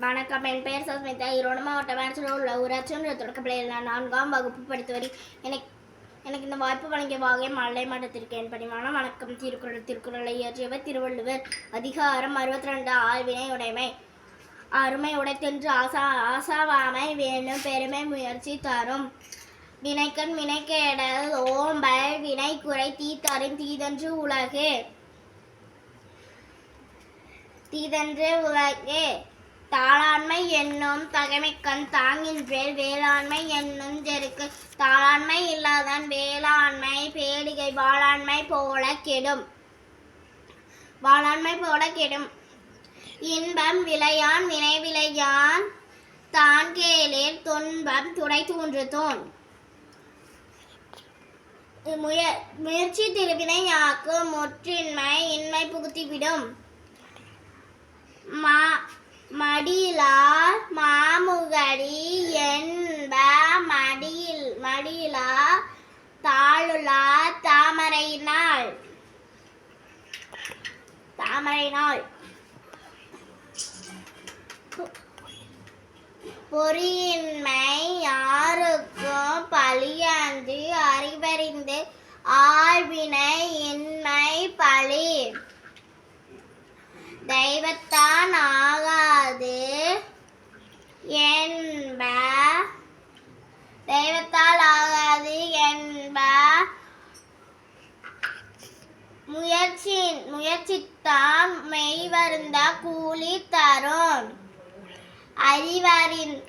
வணக்கம். என் பெயர் சஸ்மிதா. ஈரோடு மாவட்ட மேட்சில் உள்ள ஊராட்சி ஒன்றிய தொடக்கப்பள்ளியில் நான் நான்காம் வகுப்பு படித்து வரி. எனக்கு எனக்கு இந்த வாய்ப்பு வழங்கிய வாகை மலை மட்டத்திற்கு என் பணிமான வணக்கம். திருக்குறள் திருக்குறளை இயற்றியவர் திருவள்ளுவர். அதிகாரம் அறுபத்தி ரெண்டு ஆழ்வினை உடைமை. அருமை உடைத்தென்று ஆசா ஆசாவாமை வேணும். பெருமை முயற்சி தரும். வினைக்கண் வினைக்கேடல் ஓம்பல். வினை குறை தீத்தரின் தீதன்று உலகு. தீதன்று உலகே. தாளாண்மை என்னும் தகைமைக்கண் தாங்கின்றேல் வேளாண்மை என்னும் செருக்கு தாளாண்மை இல்லாதான் வேளாண்மை பேடிகை வாளாண்மை போல கெடும். வாளாண்மை போல கெடும். இன்பம் விளையான் வினை விளையான் தான் கேளிர் துன்பம் துடை தூன்று தோன் முய முயற்சி திருவினை யாக்கு முற்றின்மை இன்மை புகுத்திவிடும். மா மடியிலார் மாமுகடி என்ப மடியில் மடியிலா தாளுலா தாமரை தாமரை பொறியின்மை யாருக்கும் பழியாந்து அறிவறிந்து ஆழ்வினை இன்மை பழி. தெய்வத்தா ஆகாது என்ப தெய்வத்தால் ஆகாது என்ப முயற்சி முயற்சித்தான் மெய்வருந்த கூலி தரும். அறிவறின்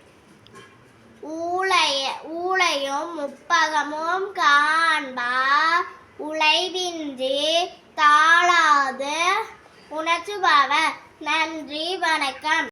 ஊழைய ஊழையும் முப்பகமும் காண்பா. உழைவின்றி தாழாது. உணர்ச்சுபவர் நன்றி வணக்கம்.